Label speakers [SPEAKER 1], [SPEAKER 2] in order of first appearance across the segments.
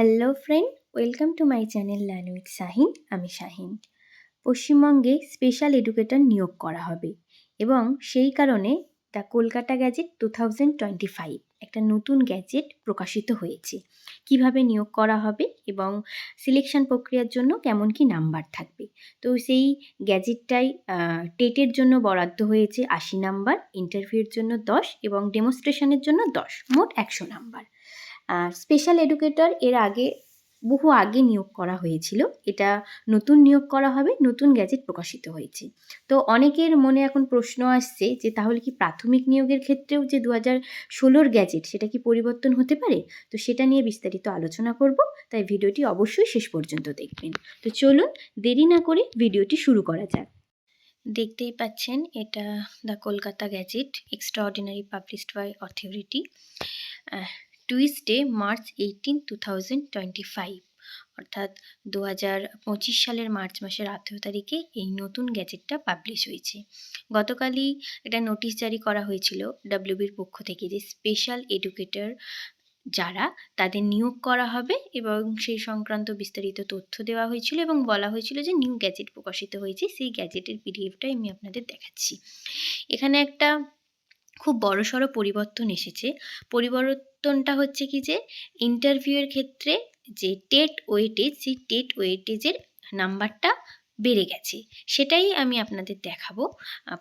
[SPEAKER 1] Hello friend welcome to my channel learn with Shahin আমি শাহিন পশ্চিমবঙ্গে special educator নিয়োগ করা হবে এবং সেই কারণে the Kolkata gazette two thousand twenty five একটা নতুন গ্যাজেট প্রকাশিত হয়েছে। কীভাবে নিয়োগ করা হবে এবং সিলেকশন প্রক্রিয়ার জন্য কেমন কি নাম্বার থাকবে? তো সেই গ্যাজেটটাই টেটের জন্য বরাদ্দ হয়েছে আশি নাম্বার ইন্টারভিউর জন্য দশ এবং ডেমনস্ট্রেশনের জন্য দশ, মোট একশো নাম্বার স্পেশাল এডুকেটর এর আগে, বহু আগে নিয়োগ করা হয়েছিল। এটা নতুন নিয়োগ করা হবে, নতুন গ্যাজেট প্রকাশিত হয়েছে। তো অনেকের মনে এখন প্রশ্ন আসছে যে, তাহলে কি প্রাথমিক নিয়োগের ক্ষেত্রেও যে দু হাজার ষোলোর গ্যাজেট সেটা কি পরিবর্তন হতে পারে? তো সেটা নিয়ে বিস্তারিত আলোচনা করব, তাই ভিডিওটি অবশ্যই শেষ পর্যন্ত দেখবেন। তো চলুন, দেরি না করে ভিডিওটি শুরু করা যাক। দেখতেই পাচ্ছেন, এটা the Kolkata gazette extraordinary published by authority Tuesday March eighteen two thousand twenty five অর্থাৎ দু হাজার পঁচিশ সালের মার্চ মাসের আঠেরো তারিখে এই নতুন গ্যাজেটটা পাবলিশ হয়েছে। গতকালই একটা নোটিশ জারি করা হয়েছিল ডাব্লিউবির পক্ষ থেকে যে স্পেশাল এডুকেটর যারা তাদের নিয়োগ করা হবে এবং সেই সংক্রান্ত বিস্তারিত তথ্য দেওয়া হয়েছিল এবং বলা হয়েছিল যে নিউ গ্যাজেট প্রকাশিত হয়েছে। সেই গ্যাজেটের পিডিএফটাই আমি আপনাদের দেখাচ্ছি। এখানে একটা খুব বড়সড় পরিবর্তন এসেছে। পরিবর্তনটা হচ্ছে কি যে ইন্টারভিউয়ের ক্ষেত্রে যে টেট ওয়েটেজ, সেই টেট ওয়েটেজের নাম্বারটা বেড়ে গেছে। সেটাই আমি আপনাদের দেখাবো।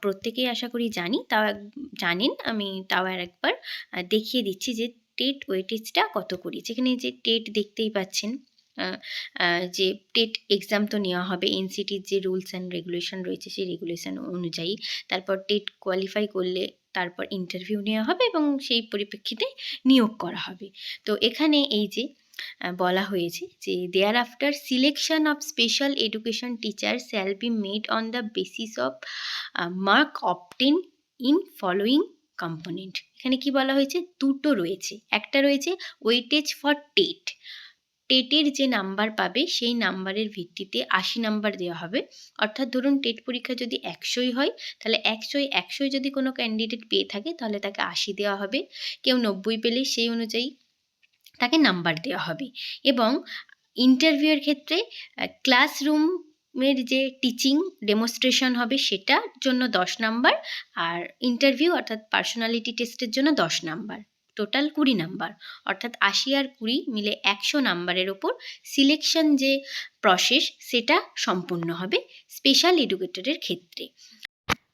[SPEAKER 1] প্রত্যেকেই আশা করি জানি। তাও জানেন, আমি তাও আর একবার দেখিয়ে দিচ্ছি যে টেট ওয়েটেজটা কত করি। যেখানে যে টেট দেখতেই পাচ্ছেন যে টেট এক্সাম তো নেওয়া হবে, এনসিটির যে রুলস অ্যান্ড রেগুলেশন রয়েছে, সেই রেগুলেশন অনুযায়ী। তারপর টেট কোয়ালিফাই করলে তারপর ইন্টারভিউ নেওয়া হবে এবং সেই পরিপ্রেক্ষিতে নিয়োগ করা হবে। তো এখানে এই যে বলা হয়েছে যে there after selection of special education teacher shall be made on the basis of mark obtain in following component এখানে কি বলা হয়েছে? দুটো রয়েছে। একটা রয়েছে ওয়েটেজ ফর টেট টেটের যে নাম্বার পাবে, সেই নাম্বারের ভিত্তিতে আশি নাম্বার দেওয়া হবে। অর্থাৎ ধরুন টেট পরীক্ষা যদি একশোই হয়, তাহলে একশোই একশোই যদি কোনো ক্যান্ডিডেট পেয়ে থাকে, তাহলে তাকে আশি দেওয়া হবে। কেউ নব্বই পেলে সেই অনুযায়ী তাকে নাম্বার দেওয়া হবে। এবং ইন্টারভিউয়ের ক্ষেত্রে ক্লাসরুম ক্লাসরুমের যে টিচিং ডেমনস্ট্রেশন হবে, সেটার জন্য দশ নাম্বার, আর ইন্টারভিউ অর্থাৎ পার্সোনালিটি টেস্টের জন্য দশ নাম্বার। টোটাল কুড়ি নাম্বার। অর্থাৎ আশি আর কুড়ি মিলে একশো নাম্বারের ওপর সিলেকশন যে প্রসেস, সেটা সম্পূর্ণ হবে স্পেশাল এডুকেটরের ক্ষেত্রে।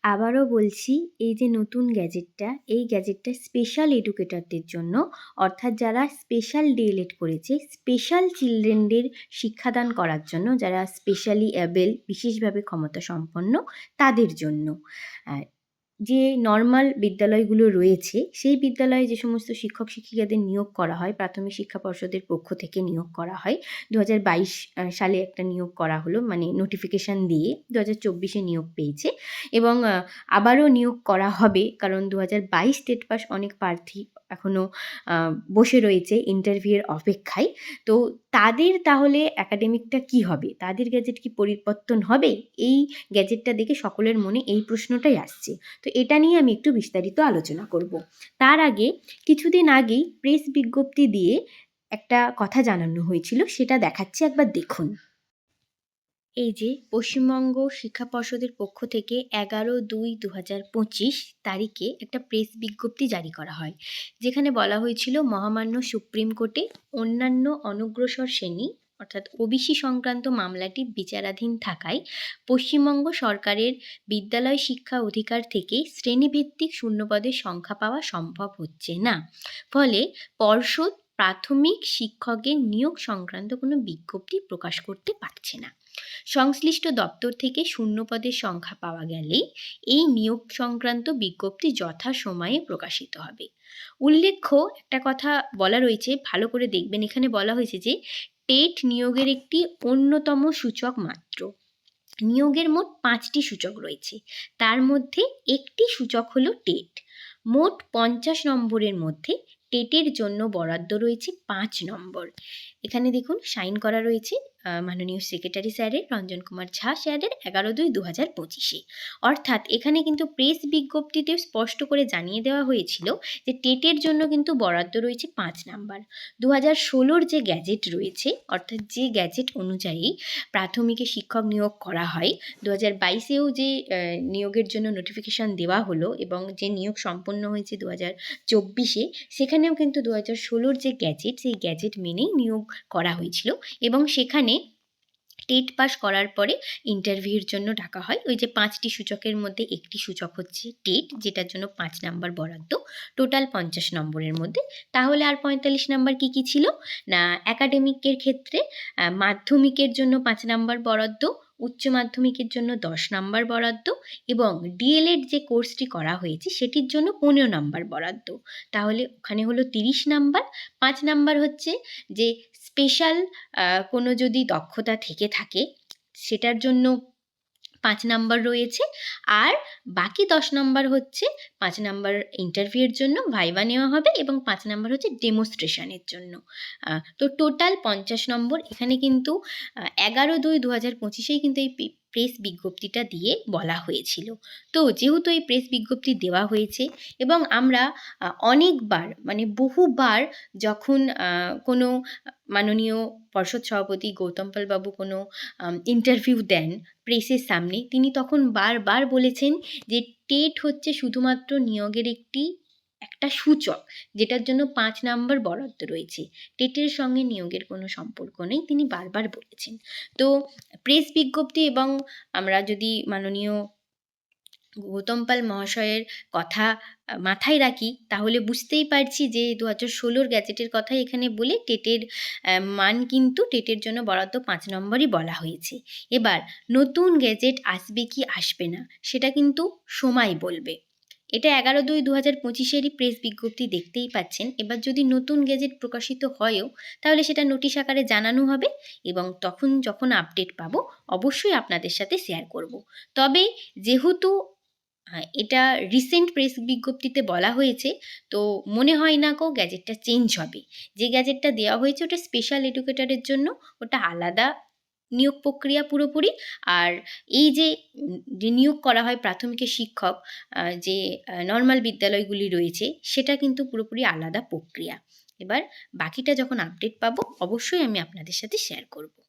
[SPEAKER 1] আবারও বলছি, এই যে নতুন গ্যাজেটটা, এই গ্যাজেটটা স্পেশাল এডুকেটরদের জন্য, অর্থাৎ যারা স্পেশাল ডিএলএড করেছে, স্পেশাল চিলড্রেনদের শিক্ষাদান করার জন্য, যারা স্পেশালি অ্যাবেল, বিশেষভাবে ক্ষমতা সম্পন্ন তাদের জন্য। যে নর্মাল বিদ্যালয়গুলো রয়েছে, সেই বিদ্যালয়ে যে সমস্ত শিক্ষক শিক্ষিকাদের নিয়োগ করা হয়, প্রাথমিক শিক্ষা পর্ষদের পক্ষ থেকে নিয়োগ করা হয় দু বাইশ সালে একটা নিয়োগ করা হলো মানে নোটিফিকেশান দিয়ে দু হাজার চব্বিশে নিয়োগ পেয়েছে এবং আবারও নিয়োগ করা হবে কারণ দু হাজার বাইশ পাস অনেক প্রার্থী এখনও বসে রয়েছে ইন্টারভিউয়ের অপেক্ষায়। তো তাদের তাহলে অ্যাকাডেমিকটা কি হবে? তাদের গ্যাজেট কি পরিবর্তন হবে? এই গ্যাজেটটা দেখে সকলের মনে এই প্রশ্নটাই আসছে। তো এটা নিয়ে আমি একটু বিস্তারিত আলোচনা করব। তার আগে কিছুদিন আগেই প্রেস বিজ্ঞপ্তি দিয়ে একটা কথা জানানো হয়েছিল, সেটা দেখাচ্ছি, একবার দেখুন। এই যে পশ্চিমবঙ্গ শিক্ষা পর্ষদের পক্ষ থেকে এগারো দুই দু হাজার পঁচিশ তারিখে একটা প্রেস বিজ্ঞপ্তি জারি করা হয়। যেখানে বলা হয়েছিল মহামান্য সুপ্রিম কোর্টে অন্যান্য অনগ্রসর শ্রেণি অর্থাৎ ওবিসি সংক্রান্ত মামলাটি বিচারাধীন থাকায় পশ্চিমবঙ্গ সরকারের বিদ্যালয় শিক্ষা অধিকার থেকে শ্রেণীভিত্তিক শূন্যপদের সংখ্যা পাওয়া সম্ভব হচ্ছে না। ফলে পর্ষদ প্রাথমিক শিক্ষকের নিয়োগ সংক্রান্ত কোনো বিজ্ঞপ্তি প্রকাশ করতে পারছে না। সংশ্লিষ্ট দপ্তর থেকে শূন্য পদের সংখ্যা পাওয়া গেলেই এই নিয়োগ সংক্রান্ত বিজ্ঞপ্তি যথাসময়ে প্রকাশিত হবে। উল্লেখ্য একটা কথা বলা রয়েছে, ভালো করে দেখবেন, এখানে বলা হয়েছে যে, টেট নিয়োগের একটি অন্যতম সূচক মাত্র। নিয়োগের মোট পাঁচটি সূচক রয়েছে, তার মধ্যে একটি সূচক হলো টেট। মোট পঞ্চাশ নম্বরের মধ্যে টেটের জন্য বরাদ্দ রয়েছে পাঁচ নম্বর। এখানে দেখুন, সাইন করা রয়েছে মাননীয় সেক্রেটারি স্যারের রঞ্জন কুমার ঝা স্যারের এগারো দুই দু হাজার পঁচিশে। অর্থাৎ এখানে কিন্তু প্রেস বিজ্ঞপ্তিতে স্পষ্ট করে জানিয়ে দেওয়া হয়েছিল যে টেটের জন্য কিন্তু বরাদ্দ রয়েছে পাঁচ নাম্বার। দু হাজার ষোলোর যে গ্যাজেট রয়েছে, অর্থাৎ যে গ্যাজেট অনুযায়ী প্রাথমিকে শিক্ষক নিয়োগ করা হয় দু হাজার বাইশেও যে নিয়োগের জন্য নোটিফিকেশান দেওয়া হলো এবং যে নিয়োগ সম্পন্ন হয়েছে দু হাজার চব্বিশে, সেখানেও কিন্তু দু হাজার ষোলোর যে গ্যাজেট সেই গ্যাজেট মেনেই নিয়োগ করা হয়েছিল এবং সেখানে টেট পাস করার পরে ইন্টারভিউর জন্য ডাকা হয়। ওই যে পাঁচটি সূচকের মধ্যে একটি সূচক হচ্ছে টেট যেটার জন্য পাঁচ নাম্বার বরাদ্দ। টোটাল পঞ্চাশ নম্বরের মধ্যে। তাহলে আর পঁয়তাল্লিশ নাম্বার কি কি ছিল? না একাডেমিকের ক্ষেত্রে মাধ্যমিকের জন্য পাঁচ নাম্বার বরাদ্দ, উচ্চ মাধ্যমিকের জন্য দশ নাম্বার বরাদ্দ, এবং ডিএলএড যে কোর্সটি করা হয়েছে, সেটির জন্য পনেরো নাম্বার বরাদ্দ। তাহলে ওখানে হলো তিরিশ নাম্বার পাঁচ নাম্বার হচ্ছে যে স্পেশাল কোনো যদি দক্ষতা থেকে থাকে, সেটার জন্য পাঁচ নাম্বার রয়েছে। আর বাকি দশ নাম্বার হচ্ছে, পাঁচ নাম্বার ইন্টারভিউয়ের জন্য ভাইভা নেওয়া হবে এবং পাঁচ নাম্বার হচ্ছে ডেমোস্ট্রেশনের জন্য। তো টোটাল পঞ্চাশ নম্বর, এখানে কিন্তু এগারো দুই দু হাজার পঁচিশেই কিন্তু এই প্রেস বিজ্ঞপ্তিটা দিয়ে বলা হয়েছিল। তো যেহেতু এই প্রেস বিজ্ঞপ্তি দেওয়া হয়েছে এবং আমরা অনেকবার মানে বহুবার যখন কোনো মাননীয় পর্ষদ সভাপতি গৌতম পাল বাবু কোনো ইন্টারভিউ দেন প্রেসের সামনে, তিনি তখন বারবার বলেছেন যে, টেট হচ্ছে শুধুমাত্র নিয়োগের একটি একটা সূচক, যেটার জন্য পাঁচ নাম্বার বরাদ্দ রয়েছে। টেটের সঙ্গে নিয়োগের কোনো সম্পর্ক নেই, তিনি বারবার বলেছেন। তো প্রেস বিজ্ঞপ্তি এবং আমরা যদি মাননীয় গৌতম পাল মহাশয়ের কথা মাথায় রাখি, তাহলে বুঝতেই পারছি যে দু হাজার ষোলোর গ্যাজেটের কথাই এখানে বলে টেটের মান কিন্তু টেটের জন্য বরাদ্দ পাঁচ নম্বরই বলা হয়েছে। এবার নতুন গ্যাজেট আসবে কি আসবে না, সেটা কিন্তু সময় বলবে। এটা এগারো দুই দু হাজার পঁচিশেরই প্রেস বিজ্ঞপ্তি দেখতেই পাচ্ছেন। এবার যদি নতুন গেজেট প্রকাশিত হয়ও, তাহলে সেটা নোটিশ আকারে জানানো হবে এবং তখন যখন আপডেট পাবো, অবশ্যই আপনাদের সাথে শেয়ার করব। তবে যেহেতু এটা রিসেন্ট প্রেস বিজ্ঞপ্তিতে বলা হয়েছে, তো মনে হয় না কো গ্যাজেটটা চেঞ্জ হবে। যে গ্যাজেটটা দেওয়া হয়েছে, ওটা স্পেশাল এডুকেটরের জন্য, ওটা আলাদা নিয়োগ প্রক্রিয়া পুরোপুরি। আর এই যে নিয়োগ করা হয় প্রাথমিকের শিক্ষক যে নর্মাল বিদ্যালয়গুলি রয়েছে, সেটা কিন্তু পুরোপুরি আলাদা প্রক্রিয়া। এবার বাকিটা যখন আপডেট পাবো, অবশ্যই আমি আপনাদের সাথে শেয়ার করব।